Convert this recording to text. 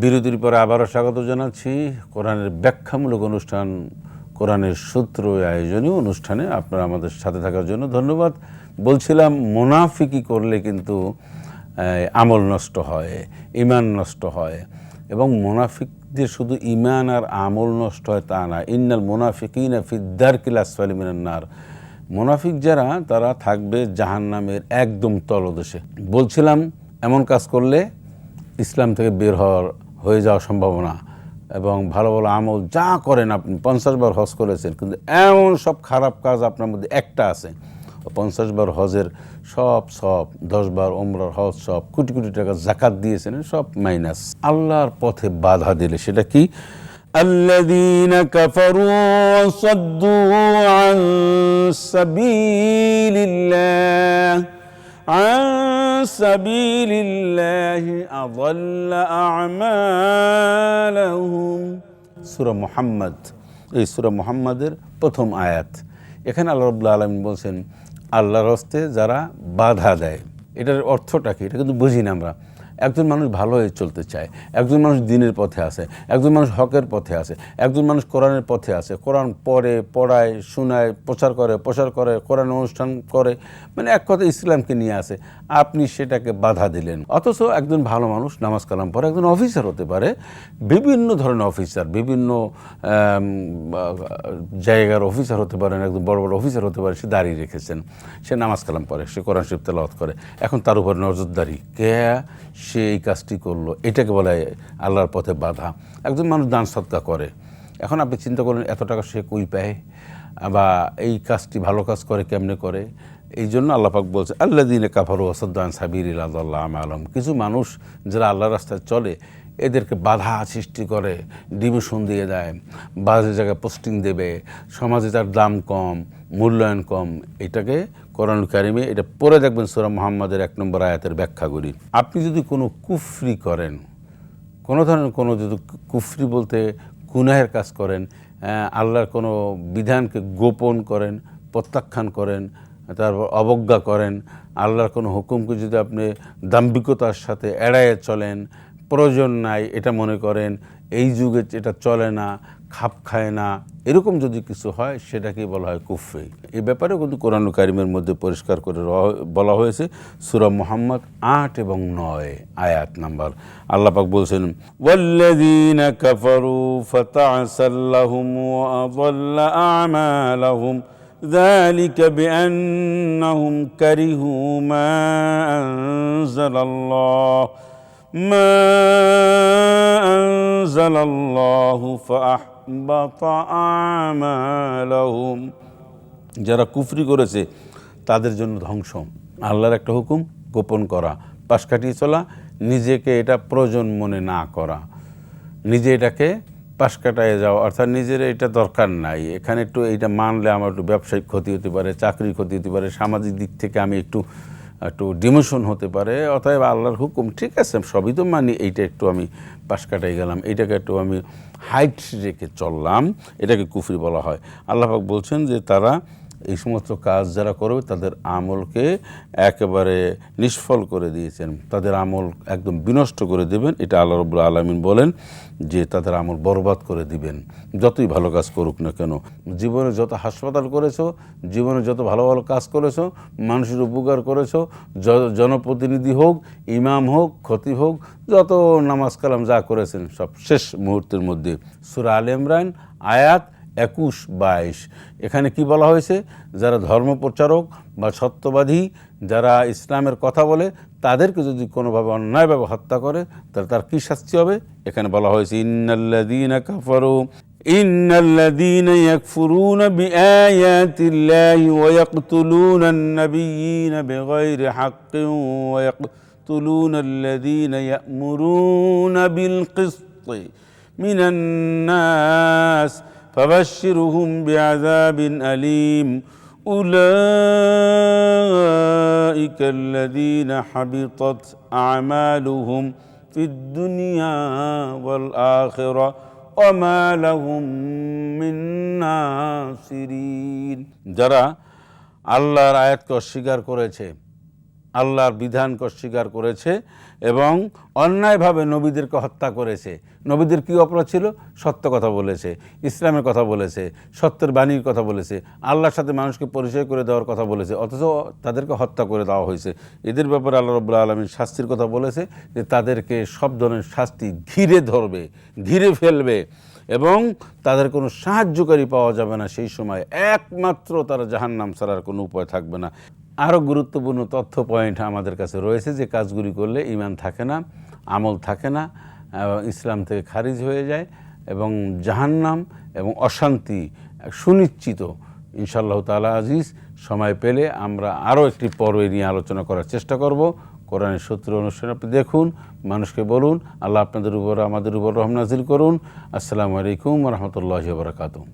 বিরতির পরে আবারও স্বাগত জানাচ্ছি। কোরআনের ব্যাখ্যামূলক অনুষ্ঠান, কোরআনের সূত্র আয়োজনীয় অনুষ্ঠানে আপনারা আমাদের সাথে থাকার জন্য ধন্যবাদ। বলছিলাম, মোনাফিকি করলে কিন্তু আমল নষ্ট হয় ইমান নষ্ট হয় এবং মোনাফিকদের শুধু ইমান আর আমল নষ্ট হয় তা না। ইন্নাল মোনাফিকিনা ফিদ্দার কিল আসফালি মিনান্নার মোনাফিক যারা, তারা থাকবে জাহান্নামের একদম তলদেশে। বলছিলাম, এমন কাজ করলে ইসলাম থেকে বের হওয়ার হয়ে যাওয়ার সম্ভাবনা এবং ভালো ভালো আমল যা করেন আপনি পঞ্চাশ বার হজ করেছেন কিন্তু এমন সব খারাপ কাজ আপনার মধ্যে একটা আছে ও পঞ্চাশ বার হজের সব সব দশ বার ওমরার হজ সব কোটি কোটি টাকা জাকাত দিয়েছেন সব মাইনাস আল্লাহর পথে বাধা দিলে সেটা কি الذين كفروا وصدوا عن سبيل الله عن سبيل الله أضل أعمالهم সূরা মুহাম্মদ এই সূরা মুহাম্মাদের প্রথম আয়াত এখানে আল্লাহ রাব্বুল আলামিন বলছেন আল্লাহর হস্তে যারা বাধা দেয় এটার অর্থটা কি এটা কিন্তু বুঝি না আমরা একজন মানুষ ভালো হয়ে চলতে চায়, একজন মানুষ দিনের পথে আছে, একজন মানুষ হকের পথে আছে, একজন মানুষ কোরআনের পথে আছে, কোরআন পড়ে, পড়ায়, শোনায়, প্রচার করে প্রচার করে, কোরআন অনুষ্ঠান করে মানে এক কথা ইসলামকে নিয়ে আসে আপনি সেটাকে বাধা দিলেন। অথচ একজন ভালো মানুষ নামাজ কালাম পরে একজন অফিসার হতে পারে, বিভিন্ন ধরনের অফিসার, বিভিন্ন জায়গার অফিসার হতে পারেন একদম বড় বড় অফিসার হতে পারে, সে দাঁড়িয়ে রেখেছেন, সে নামাজ কালাম পড়ে, সে কোরআন শরীফ তেলাওয়াত করে, এখন তার উপর নজরদারি, কে সে এই কাজটি করল। এটাকে বলে আল্লাহর পথে বাধা। একজন মানুষ দান সৎকা করে। এখন আপনি চিন্তা করেন, এত টাকা সে কই পায়? বা এই কাজটি ভালো কাজ করে, কেমনে করে? এই জন্য আল্লাপাক বলছে আল্লাহ দিনে কাফারু ওসদ্দান সাবির আল্লাহ আলম কিছু মানুষ যারা আল্লাহ রাস্তায় চলে এদেরকে বাধা সৃষ্টি করে ডিমিশন দিয়ে দেয়, বাজে জায়গায় পোস্টিং দেবে, সমাজে তার দাম কম, মূল্যায়ন কম, এটাকে কোরআন কারিমে, এটা পরে দেখবেন সুরা মোহাম্মদের এক নম্বর আয়াতের ব্যাখ্যা করি আপনি যদি কোনো কুফরি করেন, কোনো ধরনের কোনো যদি কুফরি বলতে গুনাহের কাজ করেন আল্লাহর কোনো বিধানকে গোপন করেন, প্রত্যাখ্যান করেন, তারপর অবজ্ঞা করেন, আল্লাহর কোনো হুকুমকে যদি আপনি দাম্ভিকতার সাথে এড়াইয়ে চলেন প্রয়োজন নাই এটা মনে করেন এই যুগে এটা চলে না খাপ খায় না এরকম যদি কিছু হয় সেটাকে বলা হয় কুফরি এই ব্যাপারেও কিন্তু কোরআন কারিমের মধ্যে পরিষ্কার করে র- বলা হয়েছে সুরা মোহাম্মদ আট এবং নয় আয়াত নাম্বার আল্লাপাক বলছেন ওয়াল্লাযীন কাফারু ফাতা'সাল্লাহুম ওয়া আযাল্লা আ'মালাহুম ذلك بأنهم كرهوا ما أنزل الله ما أنزل الله فأحبط أعمالهم যারা কুফরি করেছে তাদের জন্য ধ্বংস আল্লাহর একটা হুকুম গোপন করা পাশ কাটিয়ে চলা নিজেকে এটা প্রয়োজন মনে না করা নিজে এটাকে পাশ কাটায় যাওয়া অর্থাৎ নিজের এটা দরকার নাই এখানে একটু এইটা মানলে আমার একটু ব্যবসায়িক ক্ষতি হতে পারে চাকরির ক্ষতি হতে পারে সামাজিক দিক থেকে আমি একটু একটু ডিমোশন হতে পারে, অতএব আল্লাহর হুকুম, ঠিক আছে, সবই তো মানি, এইটা একটু আমি পাশ কাটাই গেলাম, এইটাকে একটু আমি হাইট রেখে চললাম, এটাকে কুফরি বলা হয়। আল্লাহ বলছেন যে তারা এই সমস্ত কাজ যারা করবে, তাদের আমলকে একেবারে নিষ্ফল করে দিয়েছেন। তাদের আমল একদম বিনষ্ট করে দেবেন। এটা আল্লাহ রবুল আলমিন বলেন যে, তাদের আমল বরবাদ করে দিবেন। যতই ভালো কাজ করুক না কেন, জীবনে যত হাসপাতাল করেছ, জীবনে যত ভালো ভালো কাজ করেছ, মানুষের উপকার করেছ জনপ্রতিনিধি হোক, ইমাম হোক ক্ষতি হোক, যত নামাজ কালাম যা করেছেন, সব শেষ মুহূর্তের মধ্যে সুরা আল ইমরান আয়াত একুশ বাইশ এখানে কি বলা হয়েছে যারা ধর্মপ্রচারক বা সত্যবাদী যারা ইসলামের কথা বলে তাদেরকে যদি কোনোভাবে অন্যায়ভাবে হত্যা করে তাহলে তার কী শাস্তি হবে এখানে বলা হয়েছে ইন্নাল্লাদিন কাফারু إن الذين يكفرون بآيات الله ويقتلون النبيين بغير حق ويقتلون الذين يأمرون بالقسط من الناس فبشرهم بعذاب أليم أولئك الذين حبطت أعمالهم في الدنيا والآخرة وما لهم من নাসিরিন যারা আল্লাহর আয়াতকে অস্বীকার করেছে আল্লাহর বিধানকে অস্বীকার করেছে এবং অন্যায়ভাবে নবীদেরকে হত্যা করেছে। নবীদের কী অপরাধ ছিল? সত্য কথা বলেছে, ইসলামের কথা বলেছে, সত্যের বাণীর কথা বলেছে, আল্লাহর সাথে মানুষকে পরিচয় করে দেওয়ার কথা বলেছে, অথচ তাদেরকে হত্যা করে দেওয়া হয়েছে। এদের ব্যাপারে আল্লাহ রব্লা আলমীর শাস্তির কথা বলেছে যে তাদেরকে সব ধরনের শাস্তি ঘিরে ধরবে, ঘিরে ফেলবে এবং তাদের কোনো সাহায্যকারী পাওয়া যাবে না সেই সময়। একমাত্র তারা জাহান্নাম ছাড়ার কোনো উপায় থাকবে না। আরও গুরুত্বপূর্ণ তথ্য পয়েন্ট আমাদের কাছে রয়েছে যে কাজগুলি করলে ইমান থাকে না, আমল থাকে না ইসলাম থেকে খারিজ হয়ে যায় এবং জাহান্নাম এবং অশান্তি সুনিশ্চিত। ইনশাআল্লাহ তালা আজিজ, সময় পেলে আমরা আরও একটি পর্ব নিয়ে আলোচনা করার চেষ্টা করব। কোরআনের সূত্র অনুষ্ঠান আপনি দেখুন, মানুষকে বলুন, আল্লাহ আপনাদের উপর, আমাদের উপর রহম করুন। আসসালামু আলাইকুম রহমতুল্লাহ বরকাতুহ।